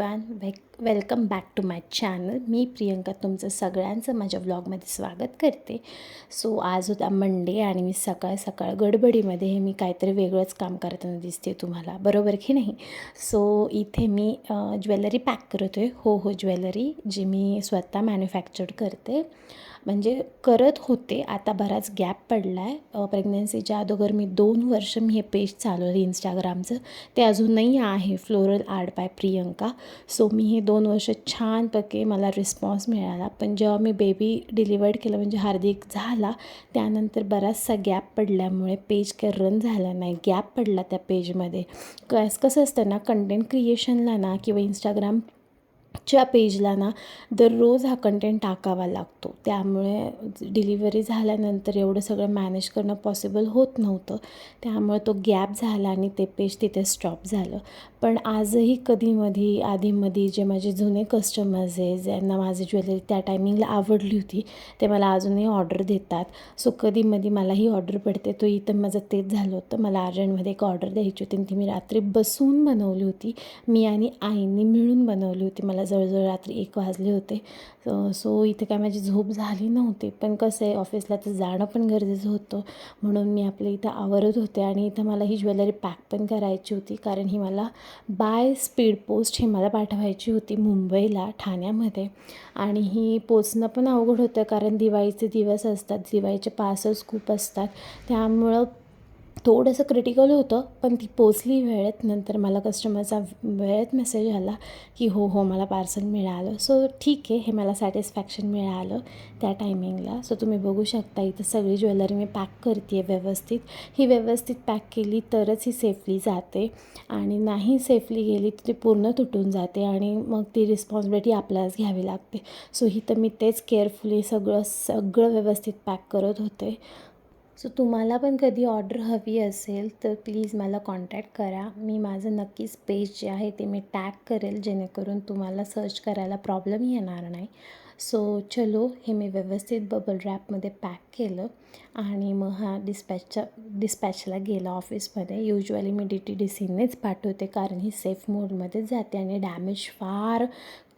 van welcome back to my channel. मी प्रियंका तुमचं सगळ्यांचं माझ्या व्लॉगमध्ये स्वागत करते. सो आज होता मंडे आणि मी सकाळ सकाळ गडबडीमध्ये हे मी काहीतरी वेगळंच काम करताना दिसते तुम्हाला. बरोबर की नाही? सो इथे मी ज्वेलरी पॅक करत आहे हो हो ज्वेलरी जी मी स्वतः मॅन्युफॅक्चर्ड करते. म्हणजे करत होते. आता बराच गॅप पडला आहे प्रेग्नन्सीच्या अगोदर मी दोन वर्ष मी हे पेज चालवलं इंस्टाग्रामचं ते अजूनही आहे. Floral art by Priyanka. So मी हे दोन वर्ष छानपैकी मला रिस्पॉन्स मिळाला. पण जेव्हा मी बेबी डिलिवर्ड केलं म्हणजे हार्दिक झाला त्यानंतर बराचसा गॅप पडल्यामुळे पेज काही रन झाला नाही. गॅप पडला त्या पेजमध्ये कस कसं असतं ना कंटेंट क्रिएशनला ना किंवा इंस्टाग्राम च्या पेजला ना दररोज हा कंटेंट टाकावा लागतो. त्यामुळे डिलिव्हरी झाल्यानंतर एवढं सगळं मॅनेज करणं पॉसिबल होत नव्हतं. त्यामुळे तो गॅप झाला आणि ते पेज तिथे स्टॉप झालं. पण आजही कधीमधी आधीमध्ये जे माझे जुने कस्टमर्स आहे ज्यांना माझी ज्वेलरी त्या टायमिंगला आवडली होती ते मला अजूनही ऑर्डर देतात. सो कधीमधी मलाही ऑर्डर पडते. तो इथं माझं तेच झालं होतं. मला अर्जंटमध्ये एक ऑर्डर द्यायची होती आणि ती मी रात्री बसून बनवली होती. मी आणि आईनी मिळून बनवली होती. मला जवळजवळ रात्री एक वाजले होते. सो इथे काय माझी झोप झाली नव्हती. पण कसं आहे ऑफिसला तर जाणं पण गरजेचं होतं. म्हणून मी आपल्या इथं आवरत होते आणि इथं मला ही ज्वेलरी पॅक पण करायची होती. कारण ही मला बाय स्पीड पोस्ट ही मला पाठवायची होती मुंबईला ठाण्यामध्ये. आणि ही पोचणं पण अवघड होतं कारण दिवाळीचे दिवस असतात. दिवाळीचे पासच खूप असतात. त्यामुळं थोडंसं क्रिटिकल होतं पण ती पोचली वेळेत. नंतर मला कस्टमरचा वेळेत मेसेज आला की हो हो मला पार्सल मिळालं. सो ठीक आहे हे मला सॅटिस्फॅक्शन मिळालं त्या टायमिंगला सो तुम्ही बघू शकता इथं सगळी ज्वेलरी मी पॅक करते आहे व्यवस्थित. ही व्यवस्थित पॅक केली तरच ही सेफली जाते. आणि नाही सेफली गेली तर ती पूर्ण तुटून जाते आणि मग ती रिस्पॉन्सिबिलिटी आपल्यालाच घ्यावी लागते. सो इथं मी तेच केअरफुली सगळं सगळं व्यवस्थित पॅक करत होते. सो तुम्हाला पण कधी ऑर्डर हवी असेल तर प्लीज मला कॉन्टॅक्ट करा. मी माझं नक्कीच पेज जे आहे ते मी टॅग करेल जेणेकरून तुम्हाला सर्च करायला प्रॉब्लेम येणार नाही. सो चलो हे मी व्यवस्थित बबल रॅपमध्ये पॅक केलं आणि मग हा डिस्पॅचच्या डिस्पॅचला गेला ऑफिसमध्ये युजली मी डी टी डी सीनेच पाठवते कारण ही सेफ मोडमध्येच जाते आणि डॅमेज फार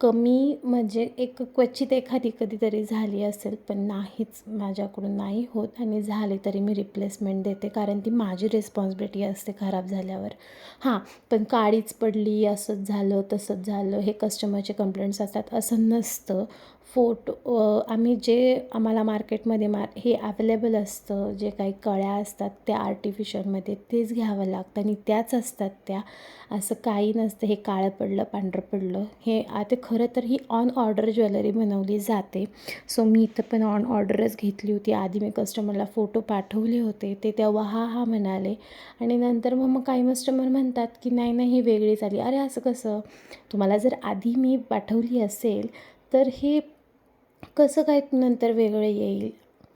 कमी म्हणजे एक क्वचित एखादी कधीतरी झाली असेल पण नाहीच माझ्याकडून नाही होत आणि झाले तरी मी रिप्लेसमेंट देते कारण ती माझी रिस्पॉन्सिबिलिटी असते खराब झाल्यावर. हां पण काळीच पडली असंच झालं तसंच झालं हे कस्टमरचे कंप्लेंट्स असतात असं नसतं. फोटो आम्ही जे आम्हाला मार्केटमध्ये मार हे अवेलेबल असतं जे काही कळ्या असतात त्या आर्टिफिशलमध्ये तेच घ्यावं लागतं आणि त्याच असतात त्या. असं काही नसतं हे काळं पडलं पांढरं पडलं हे आता खरं तर ही ऑन ऑर्डर ज्वेलरी बनवली जाते. सो मी इथं पण ऑन ऑर्डरच घेतली होती. आधी मी कस्टमरला फोटो पाठवले होते ते तेव्हा हा हा म्हणाले. आणि नंतर मग मग काही कस्टमर म्हणतात की नाही नाही ही वेगळीच आली. अरे असं कसं? तुम्हाला जर आधी मी पाठवली असेल तर हे कसं काय नंतर वेगळं येईल?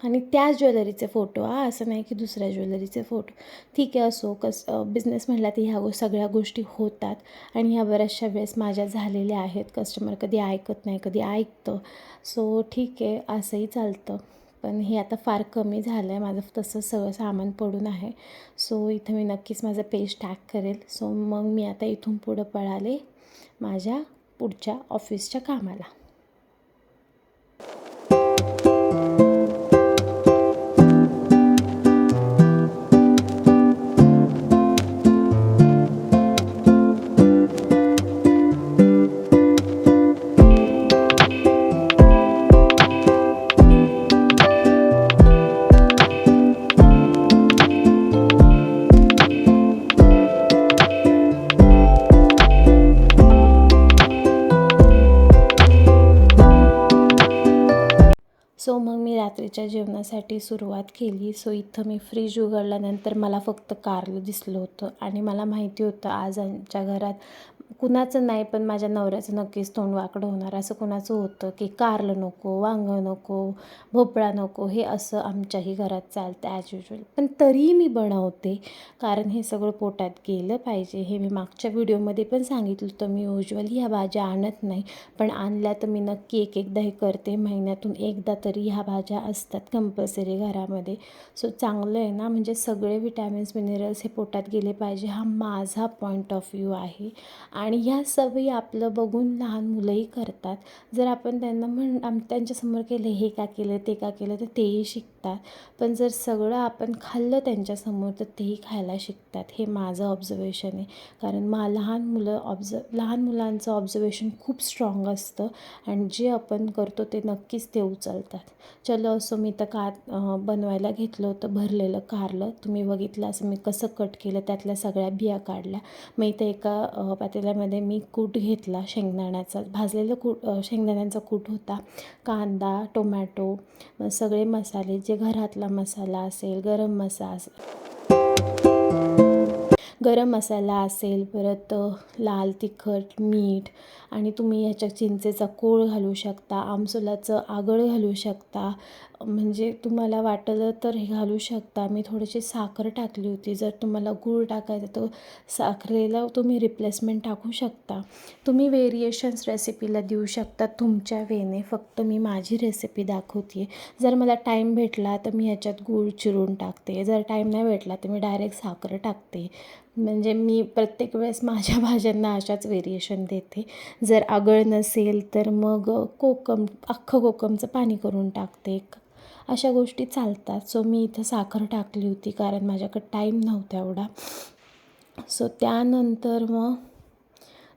आणि त्याच ज्वेलरीचे फोटो हा असं नाही की दुसऱ्या ज्वेलरीचे फोटो. ठीक आहे असो कस बिझनेस म्हटला तर ह्या गो सगळ्या गोष्टी होतात. आणि ह्या बऱ्याचशा वेळेस माझ्या झालेल्या आहेत. कस्टमर कधी ऐकत नाही कधी ऐकतं. सो ठीक आहे असंही चालतं. पण हे आता फार कमी झालं आहे माझं तसं सगळं सामान पडून आहे. सो इथं मी नक्कीच माझं पेज टॅग करेल. सो मग मी आता इथून पुढं पळाले माझ्या पुढच्या ऑफिसच्या कामाला. सो मग मी रात्रीच्या जेवणासाठी सुरुवात केली. सो इथं मी फ्रीज उघडल्यानंतर मला फक्त कारलं दिसलं होतं आणि मला माहिती होतं आज आमच्या घरात कुणाचं नाही पण माझ्या नवऱ्याचं नक्कीच तोंड वाकडं होणार. असं कुणाचं होतं की कारलं नको वांगं नको भोपळा नको हे असं आमच्याही घरात चालतं ॲज युजल पण तरीही मी बनवते कारण हे सगळं पोटात गेलं पाहिजे. हे मी मागच्या व्हिडिओमध्ये पण सांगितलं होतं मी युजली ह्या भाज्या आणत नाही पण आणल्या तर मी नक्की एक एकदा हे करते. महिन्यातून एकदा तरी ह्या भाज्या असतात कंपल्सरी घरामध्ये. सो चांगलं आहे ना? म्हणजे सगळे विटॅमिन्स मिनरल्स हे पोटात गेले पाहिजे. हा माझा पॉईंट ऑफ व्ह्यू आहे. आणि आणि ह्या सवयी आपलं बघून लहान मुलंही करतात. जर आपण त्यांना म्हण आम त्यांच्यासमोर केलं हे का केलं ते का केलं तर तेही शिकतात. पण जर सगळं आपण खाल्लं त्यांच्यासमोर तर तेही खायला शिकतात. हे माझं ऑब्झर्वेशन आहे. कारण मा लहान मुलं ऑब्झ लहान मुलांचं ऑब्झर्वेशन खूप स्ट्रॉंग असतं. आणि जे आपण करतो ते नक्कीच ते उचलतात. चलो असं मी तर का बनवायला घेतलं होतं भरलेलं कारलं. तुम्ही बघितलं असं मी कसं कट केलं त्यातल्या सगळ्या बिया काढल्या. मग इथं एका त्यामध्ये मी कूट घेतला शेंगदाण्याचा. भाजलेलं कूट शेंगदाण्यांचा कूट होता. कांदा टोमॅटो सगळे मसाले जे घरातला मसाला असेल गरम मसाला गरम मसाला असेल परत लाल तिखट मीठ आणि तुम्ही ह्याच्या चिंचेचा कोळ घालू शकता आमसुलाचं आगळ घालू शकता. म्हणजे तुम्हाला वाटलं तर हे घालू शकता. मी थोडीशी साखर टाकली होती. जर तुम्हाला गूळ टाकायचं तर साखरेला तुम्ही रिप्लेसमेंट टाकू शकता. तुम्ही व्हेरिएशन्स रेसिपीला देऊ शकता तुमच्या वेने. फक्त मी माझी रेसिपी दाखवते आहे जर मला टाईम भेटला तर मी ह्याच्यात गूळ चिरून टाकते. जर टाईम नाही भेटला तर मी डायरेक्ट साखर टाकते. म्हणजे मी प्रत्येक वेळेस माझ्या भाज्यांना अशाच व्हेरिएशन देते. जर आगळ नसेल तर मग कोकम अख्खं कोकमचं पाणी करून टाकते. अशा गोष्टी चालतात. सो मी इथं साखर टाकली होती कारण माझ्याकडं टाईम नव्हता एवढा. सो त्यानंतर मग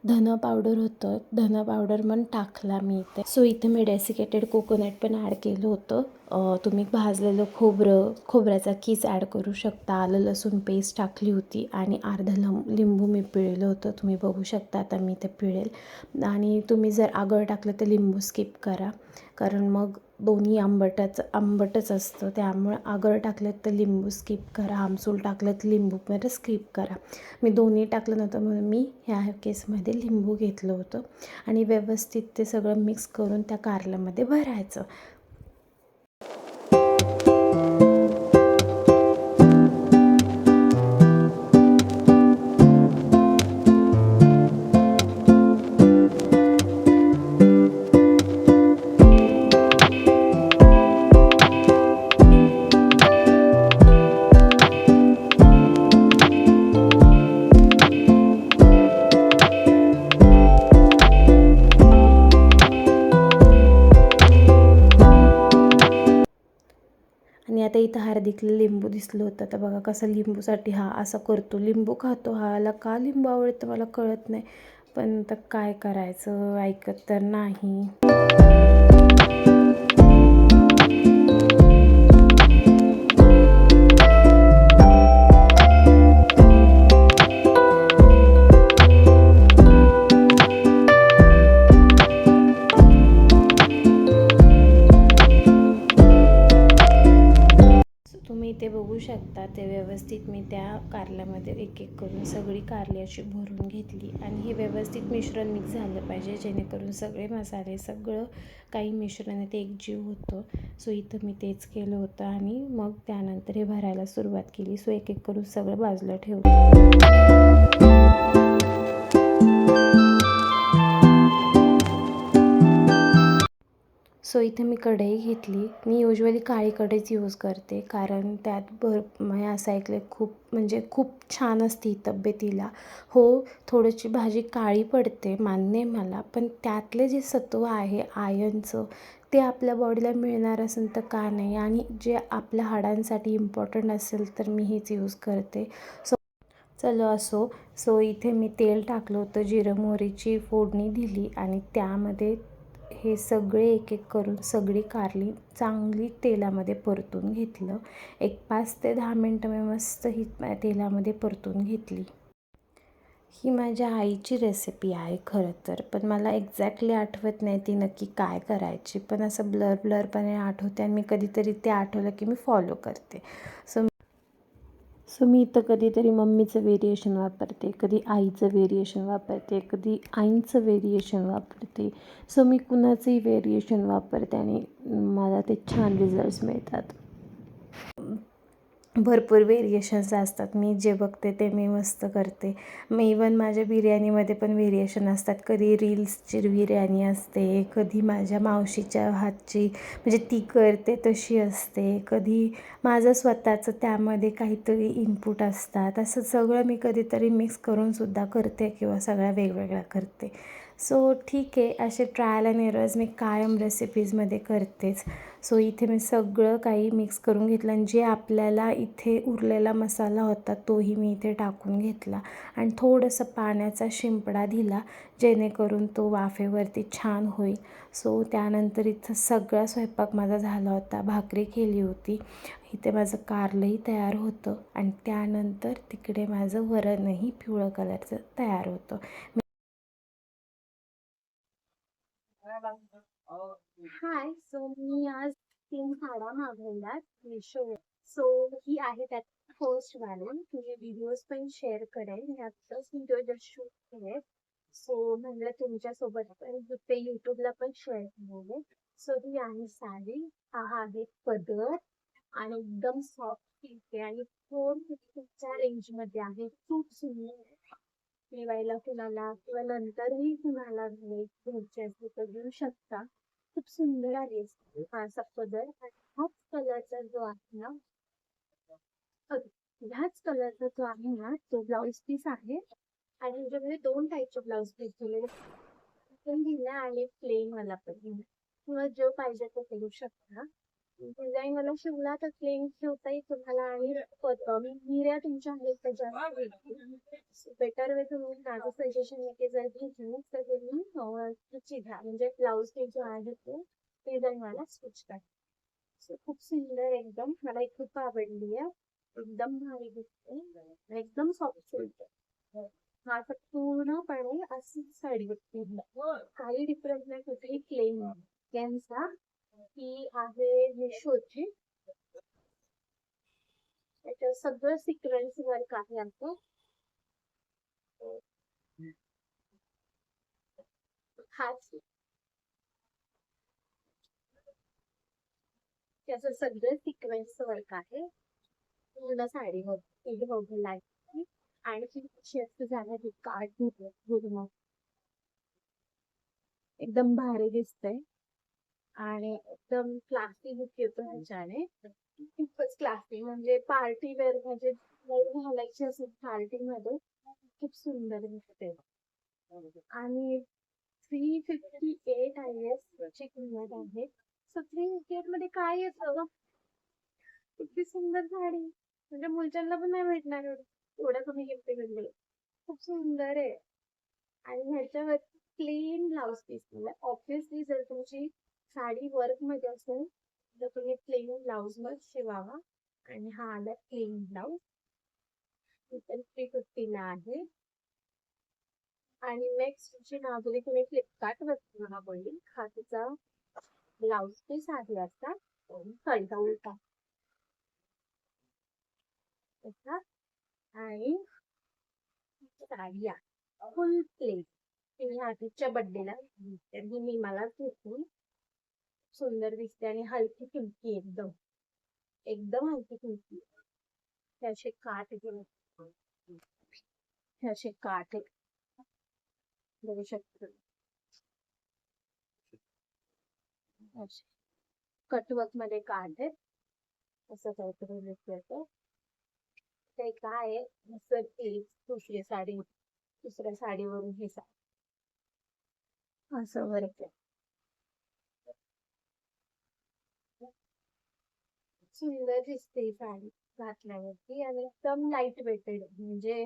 धनं पावडर होतं. धन पावडर पण टाकला मी इथे. सो इथे मी डेसिकेटेड कोकोनट पण ॲड केलं होतं. तुम्ही भाजलेलं खोबरं खोबऱ्याचा कीस ॲड करू शकता. आलं लसूण पेस्ट टाकली होती आणि अर्धा लंब लिंबू मी पिळलं होतं. तुम्ही बघू शकता आता मी ते पिळेल. आणि तुम्ही जर आगळ टाकलं तर लिंबू स्किप करा. कारण मग दोन्ही आंबटाचं आंबटच असतं. त्यामुळे आगळ टाकलं तर लिंबू स्किप करा आमसूल टाकलं तर लिंबू पण स्किप करा. मी दोन्ही टाकलं नव्हतं म्हणून मी ह्या केसमध्ये लिंबू घेतलं होतं. आणि व्यवस्थित ते सगळं मिक्स करून त्या कारल्यामध्ये भरायचं. आता इथं हार्दिकला लिंबू दिसलं होतं. तर बघा कसं लिंबूसाठी हा असा करतो. लिंबू खातो. हाला का लिंबू आवडतं मला कळत नाही. पण तर काय करायचं? ऐकत तर नाही. बघू शकता ते व्यवस्थित मी त्या कारल्यामध्ये एक एक करून सगळी कारली अशी भरून घेतली आणि हे व्यवस्थित मिश्रण मिक्स झालं पाहिजे जेणेकरून सगळे मसाले सगळं काही मिश्रण आहे ते एकजीव होतं. सो इथं मी तेच केलं होतं आणि मग त्यानंतर हे भरायला सुरुवात केली. सो एक एक करून सगळं बाजूला ठेवलं. सो इथे मी कढई घेतली. मी युजली काळी कढईच यूज करते कारण त्यात भर मी असं ऐकलं खूप म्हणजे खूप छान असते तब्येतीला. हो थोडीशी भाजी काळी पडते मान्य आहे मला पण त्यातले जे सत्व आहे आयनचं ते आपल्या बॉडीला मिळणार असेल तर का नाही? आणि जे आपल्या हाडांसाठी इम्पॉर्टंट असेल तर मी हेच यूज करते. सो चलो असो. सो इथे मी तेल टाकलं होतं जिरं मोहरीची फोडणी दिली आणि त्यामध्ये हे सगळे एक एक करून सगळी कारली चांगली तेलामध्ये परतून घेतलं. एक पाच ते दहा मिनटं मी मस्त ही तेलामध्ये परतून घेतली. ही माझ्या आईची रेसिपी आहे खरं तर पण मला एक्झॅक्टली आठवत नाही ती नक्की काय करायची. पण असं ब्लर ब्लरपणे आठवते आणि मी कधीतरी ते आठवलं की मी फॉलो करते. सो सो मी इथं कधीतरी मम्मीचं व्हेरिएशन वापरते कधी आईचं व्हेरिएशन वापरते कधी आईंचं व्हेरिएशन वापरते. सो मी कुणाचंही व्हेरिएशन वापरते आणि मला ते छान रिझल्ट्स मिळतात. भरपूर व्हेरिएशन्स असतात. मी जे बघते ते मी मस्त करते. मी इवन माझ्या बिर्याणीमध्ये पण व्हेरिएशन असतात. कधी रील्सची बिर्याणी असते कधी माझ्या मावशीच्या हातची म्हणजे ती करते तशी असते. कधी माझं स्वतःचं त्यामध्ये काहीतरी इनपुट असतात. असं सगळं मी कधीतरी मिक्स करूनसुद्धा करते किंवा सगळ्या वेगवेगळ्या करते. सो ठीक आहे. असे ट्रायल अँड एरर्स मी कायम रेसिपीजमध्ये करतेच. सो इथे मी सगळं काही मिक्स करून घेतलं आणि जे आपल्याला इथे उरलेला मसाला होता तोही मी इथे टाकून घेतला. आणि थोडंसं पाण्याचा शिंपडा दिला जेणेकरून तो वाफेवरती छान होईल. सो त्यानंतर इथं सगळा स्वयंपाक माझा झाला होता भाकरी केली होती. इथे माझं कारलंही तयार होतं आणि त्यानंतर तिकडे माझं वरणही पिवळं कलरचं तयार होतं. हाय सो मी आज तीन साड्या मागवल्यात मिशो सो ही आहे त्यात फर्स्ट वाली तुझे व्हिडिओज पण शेअर करेन. मी व्हिडिओ जर शूट केले सो म्हणलं तुमच्यासोबत पण ते युट्यूबला पण शेअर केलेले. सो ही आहे साडी. हा आहे पदर. आणि एकदम सॉफ्ट पीस आहे आणि फोर फिफ्टीच्या रेंजमध्ये आहे. खूप सुंदर आहे. ठेवायला कुणाला किंवा नंतरही कुणाला घ्यायची असेल तर घेऊ शकता. खूप सुंदर आहे. हा आणि हाच कलरचा जो आहे ना ह्याच कलरचा जो आहे ना तो ब्लाउज पीस आहे. आणि ह्याच्यामध्ये दोन टाईपचे ब्लाउज पीस दिलेले पण दिला आणि प्लेन वाला पण दिला किंवा जो पाहिजे तो करू शकता. डिझाईन वाला शिवला तर प्लेन शिवताही तुम्हाला आणि हिऱ्या तुमच्या आहेत त्या जास्त बेटर वे तुम्ही माझं सजेशन आहे की जर घेतली तर तुम्ही चिघा म्हणजे ब्लाऊज पीस जो आहे तो डिझाईन वाला स्टिच करा खूप सुंदर एकदम मला खूप आवडली आहे एकदम भारी दिसते एकदम सॉफ्ट सिल्क हा असं पूर्णपणे अशी साडी पूर्ण काही डिफरन्स नाही कुठेही प्लेन त्यांचा ही आहे मिशोची त्याच्यावर सगळं सिक्वेन्स वर्क आहे आमचं. हाच. त्याचं सगळं सिक्वेन्स वर्क आहे. पूर्ण साडी बघू लागली. आणि ती झाला कार्ड पूर्ण एकदम भारी दिसतंय. आणि एकदम क्लासी लुक येतो ह्याच्याने. खूपच क्लासी म्हणजे पार्टी वेअर म्हणजे घालायची असेल पार्टी मध्ये खूप सुंदर दिसते. आणि three fifty eight I S ची किंमत आहे. सो थ्री फिफ्टी एटमध्ये काय येतं इतकी सुंदर साडी. म्हणजे मुलच्यांना पण नाही भेटणार एवढं. एवढ्या कमी किमतीमध्ये खूप सुंदर आहे. आणि ह्याच्यावर प्लेन ब्लाउज पीस म्हणजे ऑब्विसली जर तुमची साडी वर्कमध्ये असेल तर तुम्ही प्लेन ब्लाउज वर शिवावा. आणि हा आला प्लेन ब्लाउज थ्री फिफ्टीला आहे. आणि नेक्स्ट जी मागवली तुम्ही फ्लिपकार्ट वरती मला बोलली. हा तिचा ब्लाउज पीस आहे आता. कळता उलटा. आणि साडी आहे. फुल प्लेट तिने आधीच्या बड्डेला मी मला घेतली. सुंदर दिसते आणि हलकी फुलकी एकदम. एकदम हलकी फुलकी. हे असे काठ घेऊन. हे असे काठ बघू शकतो. कटवक कटवर्कमध्ये काट आहेत. असं काहीतरी दिसतं ते. काय आहे? एक दुसरी साडी. दुसऱ्या साडीवरून हे साडी. असं वर्क आहे सुंदर दिसते साडी घातल्यावरती आणि एकदम लाइट वेटेड म्हणजे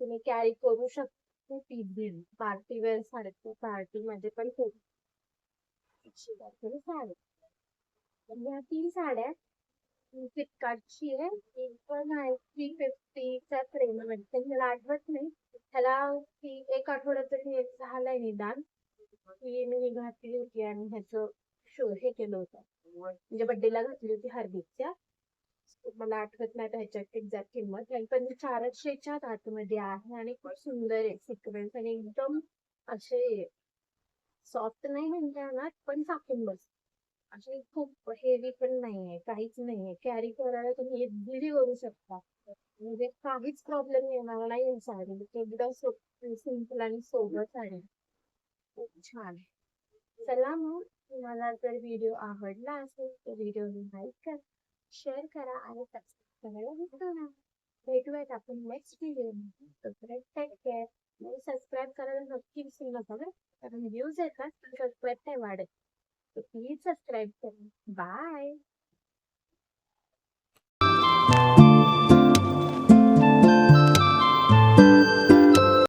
तुम्ही कॅरी करू शकता ती बिल पार्टी वेअर साडी पार्टी मध्ये पण खूप अशी साडी. ह्या तीन साड्या फ्लिपकार्टची आहे. ती पण आहे थ्री फिफ्टीचा फ्रेम म्हणजे मला आठवत नाही. त्याला ती एक आठवड्यात तरी झालाय निदान. ती मी घातली होती आणि ह्याचं शो हे केलं होतं. म्हणजे बड्डेला घातली होती हार्दिकच्या. मला आठवत नाही त्याच्यात एक्झॅक्ट किंमत. आणि पण चारशेच्या आतमध्ये आहे आणि खूप सुंदर आहे सिक्वेन्स आणि एकदम असे सॉफ्ट नाही म्हणता ना पण साखून बस. अशी खूप हेवी पण नाहीये काहीच नाहीये. कॅरी करायला तुम्ही इझिली करू शकता. म्हणजे काहीच प्रॉब्लेम येणार नाही साडी एकदम सिंपल आणि सोबत साडी. खूप छान चला मग तुम्हाला जर व्हिडिओ आवडला असेल तर व्हिडिओ लाईक करा शेअर करा आणि सबस्क्राईब करायला विसरू नका भेटूयात आपण नेक्स्ट व्हिडिओमध्ये तोपर्यंत टेक केअर सबस्क्राईब करायला नक्की विसरू नका बरं कारण व्ह्यूज येतात पण सबस्क्राईब नाही वाढत. तर प्लीज सबस्क्राईब करा. बाय